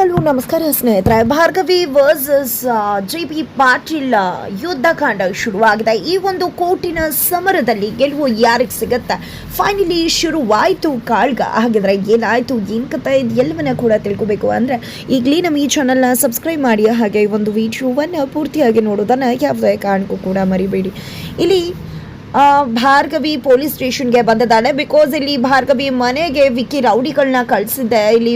Hello ನಮಸ್ಕಾರ ಸ್ನೇಹಿತರೆ. Bhargavi versus J P Patil Yuddhakanda ಶುರುವಾಗಿದೆ. ಈ ಒಂದು ಕೋರ್ಟಿನ ಸಮರದಲ್ಲಿ ಗೆಲುವು ಯಾರಿಗೆ ಸಿಗುತ್ತೆ? ಫೈನಲಿ ಶುರುವಾಯಿತು ಕಾಳ್ಗ. ಹಾಗಿದ್ರೆ ಏನಾಯಿತು? ಏನು ಕತೆ ಇದು ಎಲ್ಲವನ್ನ ಕೂಡ ತಿಳ್ಕೊಬೇಕು ಅಂದರೆ ಈಗಲೇ ನಮ್ಮ ಈ ಚಾನಲ್ನ ಸಬ್ಸ್ಕ್ರೈಬ್ ಮಾಡಿ. ಹಾಗೆ ಈ ಒಂದು ವಿಡಿಯೋವನ್ನು ಪೂರ್ತಿಯಾಗಿ ನೋಡೋದನ್ನು ಯಾವುದೇ ಕಾರಣಕ್ಕೂ ಕೂಡ ಮರಿಬೇಡಿ. ಇಲ್ಲಿ ಭಾರ್ಗವಿ ಪೊಲೀಸ್ ಸ್ಟೇಷನ್ಗೆ ಬಂದಿದ್ದಾನೆ. ಬಿಕಾಸ್ ಇಲ್ಲಿ ಭಾರ್ಗವಿ ಮನೆಗೆ ವಿಕ್ಕಿ ರೌಡಿಗಳನ್ನ ಕಳಿಸಿದ್ದೆ. ಇಲ್ಲಿ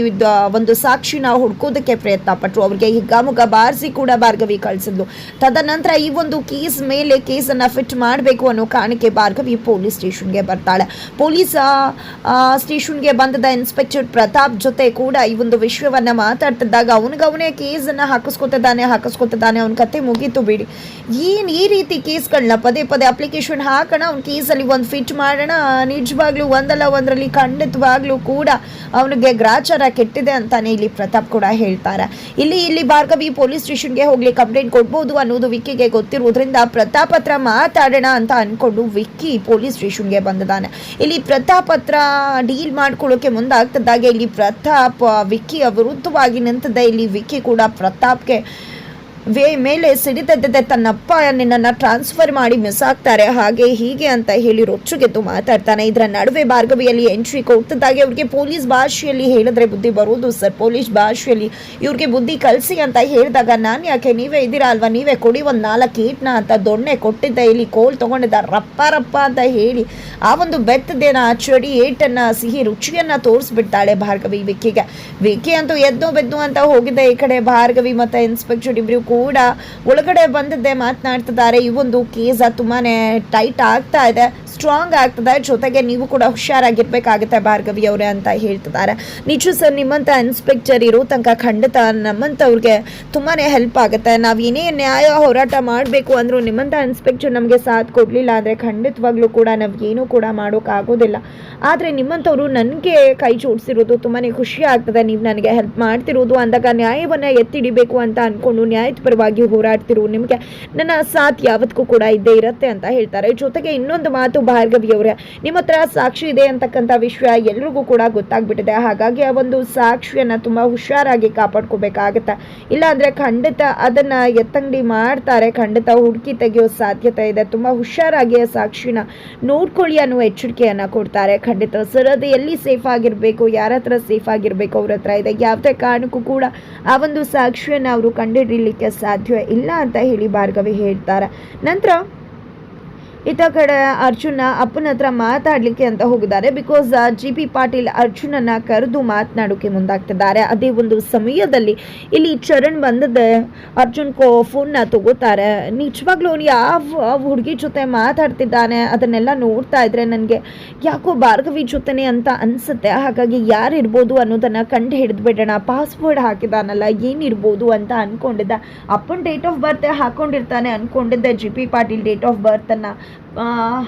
ಒಂದು ಸಾಕ್ಷಿನ ಹುಡ್ಕೋದಕ್ಕೆ ಪ್ರಯತ್ನ ಪಟ್ಟರು ಅವ್ರಿಗೆ ಹಿಗ್ಗಾಮುಗ ಬಾರಿಸಿ ಕೂಡ ಭಾರ್ಗವಿ ಕಳಿಸಿದ್ಲು. ತದನಂತರ ಈ ಒಂದು ಕೇಸ್ ಮೇಲೆ ಕೇಸನ್ನು ಫಿಟ್ ಮಾಡಬೇಕು ಅನ್ನೋ ಕಾರಣಕ್ಕೆ ಭಾರ್ಗವಿ ಪೊಲೀಸ್ ಸ್ಟೇಷನ್ಗೆ ಬರ್ತಾಳೆ. ಪೊಲೀಸ್ ಸ್ಟೇಷನ್ಗೆ ಬಂದದ ಇನ್ಸ್ಪೆಕ್ಟರ್ ಪ್ರತಾಪ್ ಜೊತೆ ಕೂಡ ಈ ಒಂದು ವಿಷಯವನ್ನ ಮಾತಾಡ್ತಿದ್ದಾಗ ಅವನಿಗವನೇ ಕೇಸನ್ನು ಹಾಕಿಸ್ಕೊತಿದ್ದಾನೆ ಹಾಕಿಸ್ಕೊತಿದ್ದಾನೆ. ಅವನ ಕತೆ ಮುಗೀತು ಬಿಡಿ. ಏನು ಈ ರೀತಿ ಕೇಸ್ಗಳನ್ನ ಪದೇ ಪದೇ ಅಪ್ಲಿಕೇಶನ್ ಹಾಕೋಣ. ಅವ್ನ ಕೇಸಲ್ಲಿ ಒಂದು ಫಿಟ್ ಮಾಡೋಣ. ನಿಜವಾಗ್ಲೂ ಒಂದಲ್ಲ ಒಂದರಲ್ಲಿ ಖಂಡಿತವಾಗ್ಲೂ ಕೂಡ ಅವನಿಗೆ ಗ್ರಾಚಾರ ಕೆಟ್ಟಿದೆ ಅಂತಾನೆ ಇಲ್ಲಿ ಪ್ರತಾಪ್ ಕೂಡ ಹೇಳ್ತಾರೆ. ಇಲ್ಲಿ ಇಲ್ಲಿ ಭಾರ್ಗವಿ ಪೊಲೀಸ್ ಸ್ಟೇಷನ್ಗೆ ಹೋಗ್ಲಿ, ಕಂಪ್ಲೇಂಟ್ ಕೊಡ್ಬೋದು ಅನ್ನೋದು ವಿಕ್ಕಿಗೆ ಗೊತ್ತಿರೋದ್ರಿಂದ ಪ್ರತಾಪ್ ಹತ್ರ ಮಾತಾಡೋಣ ಅಂತ ಅನ್ಕೊಂಡು ವಿಕ್ಕಿ ಪೊಲೀಸ್ ಸ್ಟೇಷನ್ಗೆ ಬಂದಿದ್ದಾನೆ. ಇಲ್ಲಿ ಪ್ರತಾಪ್ ಹತ್ರ ಡೀಲ್ ಮಾಡ್ಕೊಳ್ಳೋಕೆ ಮುಂದಾಗ್ತದಾಗೆ ಇಲ್ಲಿ ಪ್ರತಾಪ್, ವಿಕ್ಕಿ ವಿರುದ್ಧವಾಗಿ ನಿಂತಿದೆ. ಇಲ್ಲಿ ವಿಕ್ಕಿ ಕೂಡ ಪ್ರತಾಪ್ಗೆ ವೇ ಮೇಲೆ ಸಿಡಿತದ್ದೆ ತನ್ನಪ್ಪ ನಿನ್ನನ್ನು ಟ್ರಾನ್ಸ್ಫರ್ ಮಾಡಿ ಮಿಸ್ ಆಗ್ತಾರೆ. ಹಾಗೆ ಹೀಗೆ ಅಂತ ಹೇಳಿ ರೊಚ್ಚುಗೆದ್ದು ಮಾತಾಡ್ತಾನೆ. ಇದರ ನಡುವೆ ಭಾರ್ಗವಿಯಲ್ಲಿ ಎಂಟ್ರಿ ಕೊಡ್ತಿದ್ದಾಗೆ ಅವ್ರಿಗೆ ಪೊಲೀಸ್ ಭಾಷೆಯಲ್ಲಿ ಹೇಳಿದ್ರೆ ಬುದ್ಧಿ ಬರೋದು ಸರ್ ಪೊಲೀಸ್ ಭಾಷೆಯಲ್ಲಿ ಇವ್ರಿಗೆ ಬುದ್ಧಿ ಕಲಿಸಿ ಅಂತ ಹೇಳಿದಾಗ, ನಾನು ಯಾಕೆ? ನೀವೇ ಇದ್ದೀರಾ ಅಲ್ವಾ? ನೀವೇ ಕೊಡಿ ಒಂದು ನಾಲ್ಕು ಈಟ್ನ ಅಂತ ದೊಣ್ಣೆ ಕೊಟ್ಟಿದ್ದ. ಇಲ್ಲಿ ಕೋಲ್ ತೊಗೊಂಡಿದ್ದ. ರಪ್ಪ ರಪ್ಪ ಅಂತ ಹೇಳಿ ಆ ಒಂದು ಬೆತ್ತದೇನ ಚಡಿ ಏಟನ್ನು ಸಿಹಿ ರುಚಿಯನ್ನು ತೋರಿಸ್ಬಿಡ್ತಾಳೆ ಭಾರ್ಗವಿ ವಿಕ್ಕಿಗೆ. ವಿಕ್ಕಿ ಅಂತೂ ಎದ್ದು ಬೆದ್ದು ಅಂತ ಹೋಗಿದ್ದ ಈ ಕಡೆ ಭಾರ್ಗವಿ ಮತ್ತು ಇನ್ಸ್ಪೆಕ್ಟರ್ ಇಬ್ರು ಕೂಡ ಒಳಗಡೆ ಬಂದದ್ದೇ ಮಾತನಾಡ್ತಿದ್ದಾರೆ. ಈ ಒಂದು ಕೇಸ ತುಂಬಾನೇ ಟೈಟ್ ಆಗ್ತಾ ಇದೆ. ಸ್ಟ್ರಾಂಗ್ ಆಗ್ತದೆ. ಜೊತೆಗೆ ನೀವು ಕೂಡ ಹುಷಾರಾಗಿರ್ಬೇಕಾಗುತ್ತೆ ಭಾರ್ಗವಿ ಅವರೇ ಅಂತ ಹೇಳ್ತಿದ್ದಾರೆ. ನಿಜ ಸರ್, ನಿಮ್ಮಂತ ಇನ್ಸ್ಪೆಕ್ಟರ್ ಇರೋ ತನಕ ಖಂಡಿತ ನಮ್ಮಂಥವ್ರಿಗೆ ತುಂಬಾನೇ ಹೆಲ್ಪ್ ಆಗುತ್ತೆ. ನಾವು ಏನೇ ನ್ಯಾಯ ಹೋರಾಟ ಮಾಡಬೇಕು ಅಂದ್ರೂ ನಿಮ್ಮಂಥ ಇನ್ಸ್ಪೆಕ್ಟರ್ ನಮಗೆ ಸಾಥ್ ಕೊಡಲಿಲ್ಲ ಅಂದರೆ ಖಂಡಿತವಾಗ್ಲೂ ಕೂಡ ನಾವು ಏನೂ ಕೂಡ ಮಾಡೋಕ್ಕಾಗೋದಿಲ್ಲ ಆದರೆ ನಿಮ್ಮಂಥವ್ರು ನನಗೆ ಕೈ ಜೋಡಿಸಿರೋದು ತುಂಬಾ ಖುಷಿ ಆಗ್ತದೆ. ನೀವು ನನಗೆ ಹೆಲ್ಪ್ ಮಾಡ್ತಿರೋದು ಅಂದಾಗ ನ್ಯಾಯವನ್ನು ಎತ್ತಿಡಿಬೇಕು ಅಂತ ಅಂದ್ಕೊಂಡು ನ್ಯಾಯದ ಪರವಾಗಿ ಹೋರಾಡ್ತಿರೋ ನಿಮಗೆ ನನ್ನ ಸಾಥ್ ಯಾವತ್ತಿಗೂ ಕೂಡ ಇದ್ದೇ ಇರುತ್ತೆ ಅಂತ ಹೇಳ್ತಾರೆ. ಜೊತೆಗೆ ಇನ್ನೊಂದು ಮಾತು ಭಾರ್ಗವಿ ಅವರೇ ನಿಮ್ಮ ಹತ್ರ ಸಾಕ್ಷಿ ಇದೆ ಅಂತಕ್ಕಂಥ ವಿಷಯ ಎಲ್ರಿಗೂ ಕೂಡ ಗೊತ್ತಾಗ್ಬಿಟ್ಟಿದೆ. ಹಾಗಾಗಿ ಆ ಒಂದು ಸಾಕ್ಷಿಯನ್ನು ತುಂಬ ಹುಷಾರಾಗಿ ಕಾಪಾಡ್ಕೋಬೇಕಾಗತ್ತೆ. ಇಲ್ಲಾಂದರೆ ಖಂಡಿತ ಅದನ್ನು ಎತ್ತಂಗಡಿ ಮಾಡ್ತಾರೆ. ಖಂಡಿತ ಹುಡುಕಿ ತೆಗೆಯೋ ಸಾಧ್ಯತೆ ಇದೆ. ತುಂಬ ಹುಷಾರಾಗಿ ಆ ಸಾಕ್ಷಿನ ನೋಡ್ಕೊಳ್ಳಿ ಅನ್ನೋ ಎಚ್ಚರಿಕೆಯನ್ನು ಕೊಡ್ತಾರೆ. ಖಂಡಿತ ಸರ್, ಅದು ಎಲ್ಲಿ ಸೇಫ್ ಆಗಿರಬೇಕು? ಯಾರ ಹತ್ರ ಸೇಫ್ ಆಗಿರಬೇಕು ಅವ್ರ ಹತ್ರ ಇದೆ? ಯಾವುದೇ ಕಾರಣಕ್ಕೂ ಕೂಡ ಆ ಒಂದು ಸಾಕ್ಷಿಯನ್ನು ಅವರು ಕಂಡುಹಿಡಿಯಲಿಕ್ಕೆ ಸಾಧ್ಯ ಇಲ್ಲ ಅಂತ ಹೇಳಿ ಭಾರ್ಗವಿ ಹೇಳ್ತಾರೆ. ನಂತರ ಇತ್ತ ಕಡೆ ಅರ್ಜುನ ಅಪ್ಪನ ಹತ್ರ ಮಾತಾಡಲಿಕ್ಕೆ ಅಂತ ಹೋಗಿದ್ದಾರೆ. ಬಿಕಾಸ್ ಜಿ ಪಿ ಪಾಟೀಲ್ ಅರ್ಜುನನ್ನ ಕರೆದು ಮಾತನಾಡೋಕೆ ಮುಂದಾಗ್ತಿದ್ದಾರೆ. ಅದೇ ಒಂದು ಸಮಯದಲ್ಲಿ ಇಲ್ಲಿ ಚರಣ್ ಬಂದದ್ದೆ ಅರ್ಜುನ್ ಕೋ ಫೋನ್ನ ತಗೋತಾರೆ. ನಿಜವಾಗ್ಲೂ ಅವ್ನು ಯಾವ ಹುಡುಗಿ ಜೊತೆ ಮಾತಾಡ್ತಿದ್ದಾನೆ ಅದನ್ನೆಲ್ಲ ನೋಡ್ತಾ ಇದ್ರೆ ನನಗೆ ಯಾಕೋ ಭಾರ್ಗವಿ ಜೊತೆನೆ ಅಂತ ಅನ್ಸುತ್ತೆ. ಹಾಗಾಗಿ ಯಾರಿರ್ಬೋದು ಅನ್ನೋದನ್ನ ಕಂಡು ಹಿಡಿದ್ಬಿಡೋಣ ಪಾಸ್ವರ್ಡ್ ಹಾಕಿದಾನಲ್ಲ, ಏನಿರ್ಬೋದು ಅಂತ ಅನ್ಕೊಂಡಿದ್ದ. ಅಪ್ಪನ ಡೇಟ್ ಆಫ್ ಬರ್ತ್ ಹಾಕೊಂಡಿರ್ತಾನೆ ಅಂದ್ಕೊಂಡಿದ್ದೆ G P Patil date of ಬರ್ತನ್ನು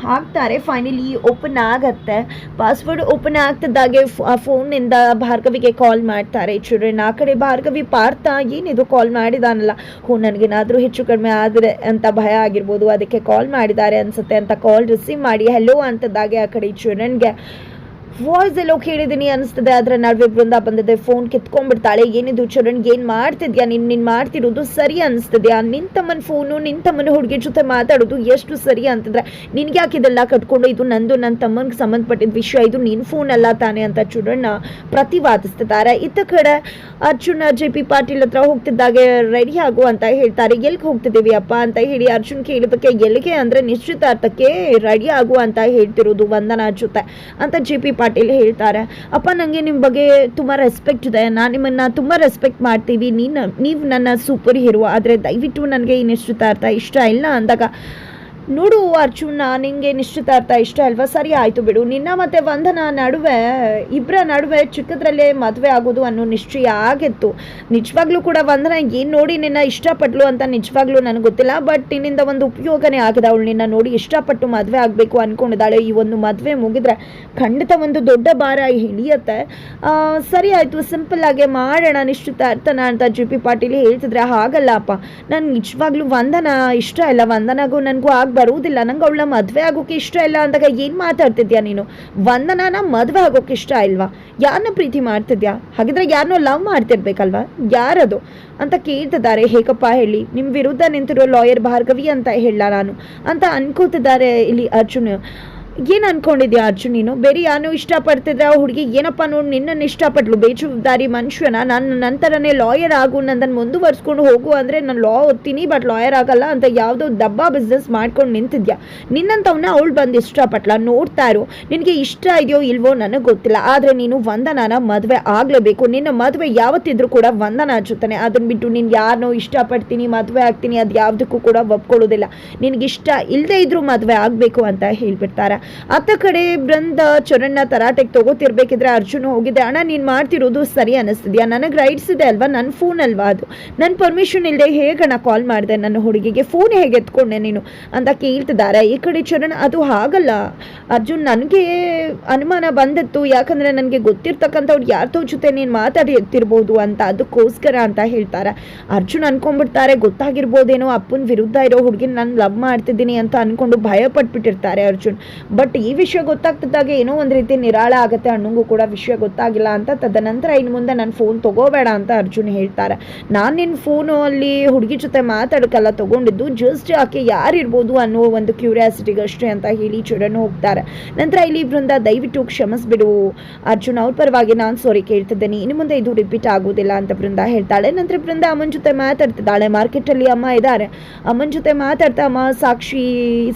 ಹಾಕ್ತಾರೆ ಫೈನಲಿ ಓಪನ್ ಆಗತ್ತೆ. ಪಾಸ್ವರ್ಡ್ ಓಪನ್ ಆಗ್ತಿದ್ದಾಗೆ ಆ ಫೋನಿಂದ ಭಾರ್ಗವಿಗೆ ಕಾಲ್ ಮಾಡ್ತಾರೆ. ಚಿಲ್ಡ್ರನ್ ಆ ಕಡೆ ಭಾರ್ಗವಿ ಪಾರ್ಥ ಏನಿದು ಕಾಲ್ ಮಾಡಿದಾನಲ್ಲ? ಹ್ಞೂ ನನಗೇನಾದರೂ ಹೆಚ್ಚು ಕಡಿಮೆ ಆದರೆ ಅಂತ ಭಯ ಆಗಿರ್ಬೋದು. ಅದಕ್ಕೆ ಕಾಲ್ ಮಾಡಿದ್ದಾರೆ ಅನಿಸುತ್ತೆ ಅಂತ ಕಾಲ್ ರಿಸೀವ್ ಮಾಡಿ. ಹೆಲೋ ಅಂತದ್ದಾಗೆ ಆ ಕಡೆ ಚಿಲ್ಡ್ರನ್ಗೆ ವಾಯ್ಸ್ ಎಲ್ಲೋ ಕೇಳಿದ್ದೀನಿ ಅನಿಸ್ತದೆ ಅದರ ನಡುವೆ ಬೃಂದ ಬಂದಿದೆ ಫೋನ್ ಕಿತ್ಕೊಂಡ್ಬಿಡ್ತಾಳೆ. ಏನಿದು ಚರಣ್, ಏನು ಮಾಡ್ತಿದ್ಯಾ? ನಿನ್ ನಿನ್ ಮಾಡ್ತಿರೋದು ಸರಿ ಅನಿಸ್ತದ್ಯಾ? ನಿನ್ ತಮ್ಮನ ಫೋನು ನಿನ್ ತಮ್ಮನ ಹುಡುಗಿ ಜೊತೆ ಮಾತಾಡೋದು ಎಷ್ಟು ಸರಿ ಅಂತಂದ್ರೆ, ನಿನ್ಗೆ ಯಾಕೆ ಇದೆಲ್ಲ ಕಟ್ಕೊಂಡು ಇದು ನಂದು ನನ್ನ ತಮ್ಮನಿಗೆ ಸಂಬಂಧಪಟ್ಟಿದ ವಿಷಯ ಇದು ನಿನ್ ಫೋನ್ ಅಲ್ಲ ತಾನೆ ಅಂತ ಚೂಡಣ್ಣ ಪ್ರತಿವಾದಿಸ್ತಿದ್ದಾರೆ. ಇತ್ತ ಕಡೆ ಅರ್ಜುನ್, ಜೆ ಪಿ ಪಾಟೀಲ್ ಹತ್ರ ಹೋಗ್ತಿದ್ದಾಗೆ ರೆಡಿ ಆಗು ಅಂತ ಹೇಳ್ತಾರೆ. ಎಲ್ಲಿಗೆ ಹೋಗ್ತಿದ್ದೀವಿ ಅಪ್ಪ ಅಂತ ಹೇಳಿ ಅರ್ಜುನ್ ಕೇಳಿದಕ್ಕೆ ಎಲ್ಲಿಗೆ ಅಂದ್ರೆ ನಿಶ್ಚಿತಾರ್ಥಕ್ಕೆ ರೆಡಿ ಆಗು ಅಂತ ಹೇಳ್ತಿರೋದು ವಂದನಾ ಜೊತೆ ಅಂತ ಜೆ ಪಿ ಹೇಳ್ತಾರೆ, ಅಪ್ಪ ನನಗೆ ನಿಮ್ಮ ಬಗ್ಗೆ ತುಂಬ ರೆಸ್ಪೆಕ್ಟ್ ಇದೆ. ನಾನು ನಿಮ್ಮನ್ನು ತುಂಬ ರೆಸ್ಪೆಕ್ಟ್ ಮಾಡ್ತೀವಿ. ನೀನು, ನೀವು ನನ್ನ ಸೂಪರ್ ಹೀರೋ ಆದರೆ ದಯವಿಟ್ಟು ನನಗೆ ಇನ್ನಿಷ್ಟು ಅರ್ಥ ಇಷ್ಟ ಇಲ್ಲ? ಅಂದಾಗ ನೋಡು ಅರ್ಜುನ, ನಿಂಗೆ ನಿಶ್ಚಿತಾರ್ಥ ಇಷ್ಟ ಅಲ್ವಾ? ಸರಿ ಆಯಿತು ಬಿಡು. ನಿನ್ನ ಮತ್ತು ವಂದನ ನಡುವೆ ಇಬ್ಬರ ನಡುವೆ ಚಿಕ್ಕದ್ರಲ್ಲೇ ಮದುವೆ ಆಗೋದು ಅನ್ನೋ ನಿಶ್ಚಯ ಆಗಿತ್ತು. ನಿಜವಾಗ್ಲೂ ಕೂಡ ವಂದನ ಏನು ನೋಡಿ ನಿನ್ನ ಇಷ್ಟಪಟ್ಲು ಅಂತ ನಿಜವಾಗ್ಲೂ ನನಗೆ ಗೊತ್ತಿಲ್ಲ. ಬಟ್ ನಿನ್ನಿಂದ ಒಂದು ಉಪಯೋಗನೇ ಆಗಿದೆ. ಅವಳು ನಿನ್ನ ನೋಡಿ ಇಷ್ಟಪಟ್ಟು ಮದುವೆ ಆಗಬೇಕು ಅಂದ್ಕೊಂಡಿದ್ದಾಳೆ ಈ ಒಂದು ಮದುವೆ ಮುಗಿದ್ರೆ ಖಂಡಿತ ಒಂದು ದೊಡ್ಡ ಭಾರ ಹಿಡಿಯತ್ತೆ. ಸರಿ ಆಯಿತು. ಸಿಂಪಲ್ ಆಗಿ ಮಾಡೋಣ ನಿಶ್ಚಿತಾರ್ಥನ ಅಂತ ಜಿ ಪಿ ಪಾಟೀಲ್ ಹೇಳ್ತಿದ್ರೆ ಹಾಗಲ್ಲಪ್ಪ ನಾನು ನಿಜವಾಗ್ಲೂ ವಂದನ ಇಷ್ಟ ಇಲ್ಲ. ವಂದನಗೂ ನನಗೂ ಆಗಬೇಕು ಬರುವುದಿಲ್ಲ. ನಂಗೆ ಅವಳ ಮದುವೆ ಆಗೋಕೆ ಇಷ್ಟ ಇಲ್ಲ ಅಂದಾಗ ಏನು ಮಾತಾಡ್ತಿದ್ಯಾ ನೀನು? ವಂದನಾನ ಮದುವೆ ಆಗೋಕೆ ಇಷ್ಟ ಇಲ್ವಾ? ಯಾರನ್ನ ಪ್ರೀತಿ ಮಾಡ್ತಿದ್ಯಾ? ಹಾಗಿದ್ರೆ ಯಾರನ್ನೋ ಲವ್ ಮಾಡ್ತಿರ್ಬೇಕಲ್ವಾ? ಯಾರದು? ಅಂತ ಕೇಳ್ತಿದ್ದಾರೆ ಹೇಗಪ್ಪ ಹೇಳಿ. ನಿಮ್ಮ ವಿರುದ್ಧ ನಿಂತಿರೋ ಲಾಯರ್ ಭಾರ್ಗವಿ ಅಂತ ಹೇಳ ನಾನು. ಅಂತ ಅನ್ಕೋತಿದ್ದಾರೆ ಇಲ್ಲಿ ಅರ್ಜುನ್. ಏನು ಅನ್ಕೊಂಡಿದ್ಯಾ ಅರ್ಜುನ್ ನೀನು? ಬೇರೆ ಯಾನು ಇಷ್ಟಪಡ್ತಿದ್ರೆ ಆ ಹುಡುಗಿ ಏನಪ್ಪ ನೋಡಿ ನಿನ್ನನ್ನು ಇಷ್ಟಪಟ್ಲು. ಬೇಜವಾಬ್ದಾರಿ ಮನುಷ್ಯನ? ನಾನು ನಂತರನೇ ಲಾಯರ್ ಆಗು ನನ್ನನ್ನು ಮುಂದುವರ್ಸ್ಕೊಂಡು ಹೋಗು ಅಂದರೆ ನಾನು ಲಾ ಓದ್ತೀನಿ ಬಟ್ ಲಾಯರ್ ಆಗಲ್ಲ ಅಂತ ಯಾವುದೋ ದಬ್ಬ ಬಿಸ್ನೆಸ್ ಮಾಡ್ಕೊಂಡು ನಿಂತಿದ್ಯಾ? ನಿನ್ನಂಥವನ್ನ ಅವಳು ಬಂದು ಇಷ್ಟಪಟ್ಲ? ನೋಡ್ತಾ ಇರು. ನಿನಗೆ ಇಷ್ಟ ಇದೆಯೋ ಇಲ್ವೋ ನನಗೆ ಗೊತ್ತಿಲ್ಲ. ಆದರೆ ನೀನು ವಂದನಾನ ಮದುವೆ ಆಗಲೇಬೇಕು. ನಿನ್ನ ಮದುವೆ ಯಾವತ್ತಿದ್ರೂ ಕೂಡ ವಂದನ ಜೊತೆನೆ ಅದನ್ನ ಬಿಟ್ಟು ನೀನು ಯಾರನ್ನೋ ಇಷ್ಟಪಡ್ತೀನಿ, ಮದುವೆ ಆಗ್ತೀನಿ, ಅದು ಯಾವುದಕ್ಕೂ ಕೂಡ ಒಪ್ಕೊಳ್ಳೋದಿಲ್ಲ. ನಿನಗಿಷ್ಟ ಇಲ್ಲದೇ ಇದ್ರೂ ಮದುವೆ ಆಗಬೇಕು ಅಂತ ಹೇಳ್ಬಿಡ್ತಾರೆ? ಅತ್ತ ಕಡೆ ಬೃಂದ ಚರಣ್ಣ ತರಾಟೆಗೆ ತಗೋತಿರ್ಬೇಕಿದ್ರೆ ಅರ್ಜುನ್ ಹೋಗಿದೆ. ಅಣ್ಣ, ನೀನು ಮಾಡ್ತಿರೋದು ಸರಿ ಅನ್ನಿಸ್ತಿದ್ಯಾ ನನಗೆ ರೈಟ್ಸ್ ಇದೆ ಅಲ್ವಾ? ನನ್ನ ಫೋನ್ ಅಲ್ವಾ ಅದು? ನನ್ನ ಪರ್ಮಿಷನ್ ಇಲ್ಲದೆ ಹೇಗಣ್ಣ ಕಾಲ್ ಮಾಡಿದೆ? ನನ್ನ ಹುಡುಗಿಗೆ ಫೋನ್ ಹೇಗೆ ಎತ್ಕೊಂಡೆ ನೀನು? ಅಂತ ಕೇಳ್ತಿದ್ದಾರೆ ಈ ಕಡೆ ಚರಣ್ ಅದು ಹಾಗಲ್ಲ. ಅರ್ಜುನ್, ನನಗೆ ಅನುಮಾನ ಬಂದಿತ್ತು. ಯಾಕಂದರೆ ನನಗೆ ಗೊತ್ತಿರ್ತಕ್ಕಂಥವ್ರು ಯಾರ್ದೋ ಜೊತೆ ನೀನು ಮಾತಾಡಿರ್ಬೋದು ಅಂತ, ಅದಕ್ಕೋಸ್ಕರ ಅಂತ ಹೇಳ್ತಾರೆ. ಅರ್ಜುನ್ ಅನ್ಕೊಂಡ್ಬಿಡ್ತಾರೆ, ಗೊತ್ತಾಗಿರ್ಬೋದೇನೋ, ಅಪ್ಪನ ವಿರುದ್ಧ ಇರೋ ಹುಡುಗಿನ ನಾನು ಲವ್ ಮಾಡ್ತಿದ್ದೀನಿ ಅಂತ ಅನ್ಕೊಂಡು ಭಯ ಪಟ್ಬಿಟ್ಟಿರ್ತಾರೆ ಅರ್ಜುನ್. ಬಟ್ ಈ ವಿಷಯ ಗೊತ್ತಾಗ್ತಿದ್ದಾಗ ಏನೋ ಒಂದು ರೀತಿ ನಿರಾಳ ಆಗುತ್ತೆ, ಅಣ್ಣಂಗೂ ಕೂಡ ವಿಷಯ ಗೊತ್ತಾಗಿಲ್ಲ ಅಂತ. ತದನಂತರ ಇನ್ನು ಮುಂದೆ ನನ್ನ ಫೋನ್ ತಗೋಬೇಡ ಅಂತ ಅರ್ಜುನ್ ಹೇಳ್ತಾರೆ. ನಾನು ನಿನ್ನ ಫೋನು ಅಲ್ಲಿ ಹುಡುಗಿ ಜೊತೆ ಮಾತಾಡೋಕ್ಕೆಲ್ಲ ತಗೊಂಡಿದ್ದು ಜಸ್ಟ್ ಆಕೆ ಯಾರಿರ್ಬೋದು ಅನ್ನೋ ಒಂದು ಕ್ಯೂರಿಯಾಸಿಟಿಗಷ್ಟೇ ಅಂತ ಹೇಳಿ ಚೂಡನ್ನು ಹೋಗ್ತಾರೆ. ನಂತರ ಇಲ್ಲಿ ಇಬ್ಬರಿಂದ ದಯವಿಟ್ಟು ಕ್ಷಮಿಸ್ಬಿಡು. ಅರ್ಜುನ್, ಅವ್ರ ಪರವಾಗಿ ನಾನು ಸಾರಿ ಕೇಳ್ತಿದ್ದೇನೆ. ಇನ್ನು ಮುಂದೆ ಇದು ರಿಪೀಟ್ ಆಗೋದಿಲ್ಲ ಅಂತ ಬೃಂದ ಹೇಳ್ತಾಳೆ. ನಂತರ ಬೃಂದ ಅಮ್ಮನ ಜೊತೆ ಮಾತಾಡ್ತಿದ್ದಾಳೆ. ಮಾರ್ಕೆಟಲ್ಲಿ ಅಮ್ಮ ಇದ್ದಾರೆ ಅಮ್ಮನ ಜೊತೆ ಮಾತಾಡ್ತಾ ಅಮ್ಮ ಸಾಕ್ಷಿ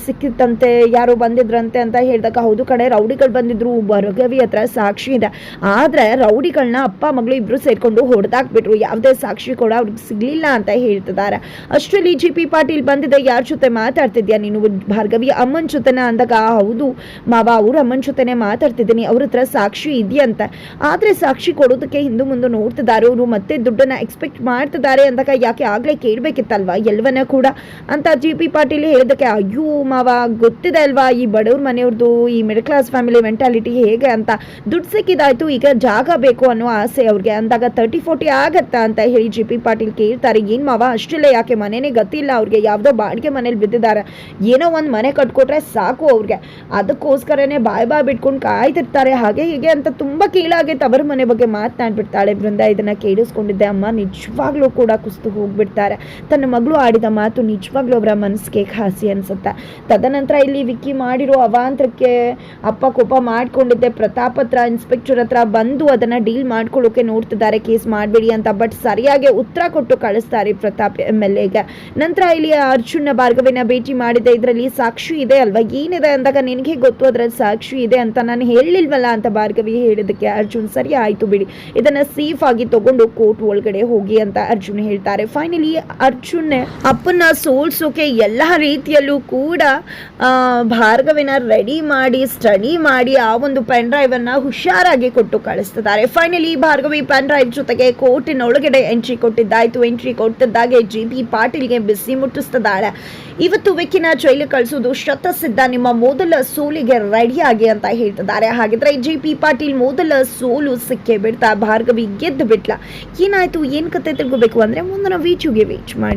ಸಿಕ್ಕಿತ್ತಂತೆ, ಯಾರೋ ಬಂದಿದ್ರಂತೆ ಅಂತ ಹೇಳಿದಾಗ ಹೌದು ಕಡೆ ರೌಡಿಗಳು ಬಂದಿದ್ರು ಭರ್ಗವಿ ಹತ್ರ ಸಾಕ್ಷಿ ಇದೆ. ಆದರೆ ರೌಡಿಗಳನ್ನ ಅಪ್ಪ, ಮಗಳು ಇಬ್ರು ಸೇರ್ಕೊಂಡು ಹೊಡೆದಾಕ್ಬಿಟ್ರು. ಯಾವುದೇ ಸಾಕ್ಷಿ ಕೂಡ ಅವ್ರಿಗೆ ಸಿಗ್ಲಿಲ್ಲ ಅಂತ ಹೇಳ್ತಿದ್ದಾರೆ. ಅಷ್ಟರಲ್ಲಿ ಜಿ ಪಿ ಪಾಟೀಲ್ ಬಂದಿದೆ. ಯಾರ ಜೊತೆ ಮಾತಾಡ್ತಿದ್ಯಾ ನೀನು? ಭಾರ್ಗವಿ ಅಮ್ಮನ ಜೊತೆನ ಅಂದಾಗ, ಹೌದು ಮಾವ, ಅವ್ರ ಅಮ್ಮನ ಜೊತೆನೆ ಮಾತಾಡ್ತಿದ್ದೀನಿ. ಅವ್ರ ಹತ್ರ ಸಾಕ್ಷಿ ಇದೆಯಂತೆ. ಆದರೆ ಸಾಕ್ಷಿ ಕೊಡೋದಕ್ಕೆ ಹಿಂದೂ ಮುಂದೆ ನೋಡ್ತಿದ್ದಾರೆ. ಅವರು ಮತ್ತೆ ದುಡ್ಡನ್ನ ಎಕ್ಸ್ಪೆಕ್ಟ್ ಮಾಡ್ತಿದ್ದಾರೆ ಅಂದಾಗ ಯಾಕೆ ಆಗ್ಲೇ ಕೇಳ್ಬೇಕಿತ್ತಲ್ವಾ? ಎಲ್ವನ ಕೂಡ. ಅಂತ ಜಿ ಪಿ ಪಾಟೀಲ್ ಹೇಳಿದಕ್ಕೆ ಅಯ್ಯೋ ಮಾವ, ಗೊತ್ತಿದೆ ಅಲ್ವಾ? ಈ ಬಡವ್ರ ಮನೆಯವ್ರದ್ದು ಈ ಮಿಡಲ್ ಕ್ಲಾಸ್ ಫ್ಯಾಮಿಲಿ ಮೆಂಟಾಲಿಟಿ ಹೇಗೆ ಅಂತ ದುಡ್ಡು ಸಿಕ್ಕಿದಾಯ್ತು, ಈಗ ಜಾಗ ಬೇಕು ಅನ್ನೋ ಆಸೆ ಅವ್ರಿಗೆ. ಅಂದಾಗ ತರ್ಟಿ ಫೋರ್ಟಿ ಆಗತ್ತಾ ಅಂತ ಹೇಳಿ ಜಿ ಪಿ ಪಾಟೀಲ್ ಕೇಳ್ತಾರೆ, ಏನು ಮಾವ ಅಷ್ಟಿಲ್ಲ ಯಾಕೆ? ಮನೆನೇ ಗೊತ್ತಿಲ್ಲ ಅವ್ರಿಗೆ. ಯಾವುದೋ ಬಾಡಿಗೆ ಮನೇಲಿ ಬಿದ್ದಿದ್ದಾರೆ. ಏನೋ ಒಂದು ಮನೆ ಕಟ್ಕೊಟ್ರೆ ಸಾಕು ಅವ್ರಿಗೆ. ಅದಕ್ಕೋಸ್ಕರನೇ ಬಾಯ್ ಬಾಯ್ ಬಿಟ್ಕೊಂಡು ಕಾಯ್ತಿರ್ತಾರೆ. ಹಾಗೆ ಹೀಗೆ ಅಂತ ತುಂಬ ಕೀಳಾಗೆ ತವರ ಮನೆ ಬಗ್ಗೆ ಮಾತನಾಡ್ಬಿಡ್ತಾಳೆ. ಬೃಂದ ಇದನ್ನ ಕೇಳಿಸ್ಕೊಂಡಿದ್ದೆ. ಅಮ್ಮ, ನಿಜವಾಗ್ಲೂ ಕೂಡ ಕುಸ್ತು ಹೋಗ್ಬಿಡ್ತಾರೆ. ತನ್ನ ಮಗಳು ಆಡಿದ ಮಾತು ನಿಜವಾಗ್ಲೂ ಅವರ ಮನಸ್ಸಿಗೆ ಖಾಸಿ ಅನ್ಸುತ್ತೆ. ತದನಂತರ ಇಲ್ಲಿ ವಿಕ್ಕಿ ಮಾಡಿರೋ ಅವಾಂತರಕ್ಕೆ ಅಪ್ಪ ಕೋಪ ಮಾಡ್ಕೊಂಡಿದ್ದೆ. ಪ್ರತಾಪ್ ಹತ್ರ ಇನ್ಸ್ಪೆಕ್ಟರ್ ಹತ್ರ ಬಂದು ಅದನ್ನ ಡೀಲ್ ಮಾಡ್ಕೊಳ್ಳೋಕೆ ನೋಡ್ತಿದ್ದಾರೆ. ಕೇಸ್ ಮಾಡಬೇಡಿ ಅಂತ ಬಟ್ ಸರಿಯಾಗಿ ಉತ್ತರ ಕೊಟ್ಟು ಕಳಿಸ್ತಾರೆ ಪ್ರತಾಪ್ ಎಂ ಎಲ್ ಎಗೆ ನಂತರ ಇಲ್ಲಿ ಅರ್ಜುನ ಭಾರ್ಗವಿನ ಭೇಟಿ ಮಾಡಿದೆ ಇದರಲ್ಲಿ ಸಾಕ್ಷಿ ಇದೆ ಅಲ್ವಾ? ಏನಿದೆ ಅಂದಾಗ ನಿನಗೆ ಗೊತ್ತು? ಅದ್ರಲ್ಲಿ ಸಾಕ್ಷಿ ಇದೆ ಅಂತ ನಾನು ಹೇಳಿಲ್ವಲ್ಲ ಅಂತ ಭಾರ್ಗವಿ ಹೇಳಿದಕ್ಕೆ ಅರ್ಜುನ್, ಸರಿ ಆಯ್ತು ಬಿಡಿ. ಇದನ್ನ ಸೇಫ್ ಆಗಿ ತಗೊಂಡು ಕೋರ್ಟ್ ಒಳಗಡೆ ಹೋಗಿ ಅಂತ ಅರ್ಜುನ್ ಹೇಳ್ತಾರೆ. ಫೈನಲಿ ಅರ್ಜುನ್ ಅಪ್ಪನ ಸೋಲ್ಸೋಕೆ ಎಲ್ಲ ರೀತಿಯಲ್ಲೂ ಕೂಡ ಭಾರ್ಗವಿನ ರೆಡಿ ಮಾಡಿ ಸ್ಟಡಿ ಮಾಡಿ ಆ ಒಂದು ಪೆನ್ ಡ್ರೈವ್ ಅನ್ನ ಹುಷಾರಾಗಿ ಕೊಟ್ಟು ಕಳಿಸ್ತಿದ್ದಾರೆ. ಫೈನಲಿ ಭಾರ್ಗವಿ ಪೆನ್ ಡ್ರೈವ್ ಜೊತೆಗೆ ಕೋರ್ಟಿನ ಒಳಗಡೆ ಎಂಟ್ರಿ ಕೊಟ್ಟಿದ್ದಾಯ್ತು. ಎಂಟ್ರಿ ಕೊಟ್ಟಿದ್ದಾಗೆ ಜಿ ಪಿ ಪಾಟೀಲ್ಗೆ ಬಿಸಿ ಮುಟ್ಟಿಸ್ತಿದ್ದಾಳೆ ಇವತ್ತು ವಿಕ್ಕಿನ ಜೈಲು ಕಳಿಸೋದು ಶತಸಿದ್ಧ. ನಿಮ್ಮ ಮೊದಲ ಸೋಲಿಗೆ ರೆಡಿಯಾಗಿ ಅಂತ ಹೇಳ್ತಿದ್ದಾರೆ. ಹಾಗಿದ್ರೆ ಜಿ ಪಿ ಪಾಟೀಲ್ ಮೊದಲ ಸೋಲು ಸಿಕ್ಕೇ ಬಿಡ್ತಾ, ಭಾರ್ಗವಿ ಗೆದ್ದು ಬಿಟ್ಲ. ಏನಾಯ್ತು? ಏನ್ ಕತೆ ತಿಳ್ಕೋಬೇಕು ಅಂದ್ರೆ ಮುಂದಿನ ವೀಚುಗೆ ವೀಚ್ ಮಾಡಿ.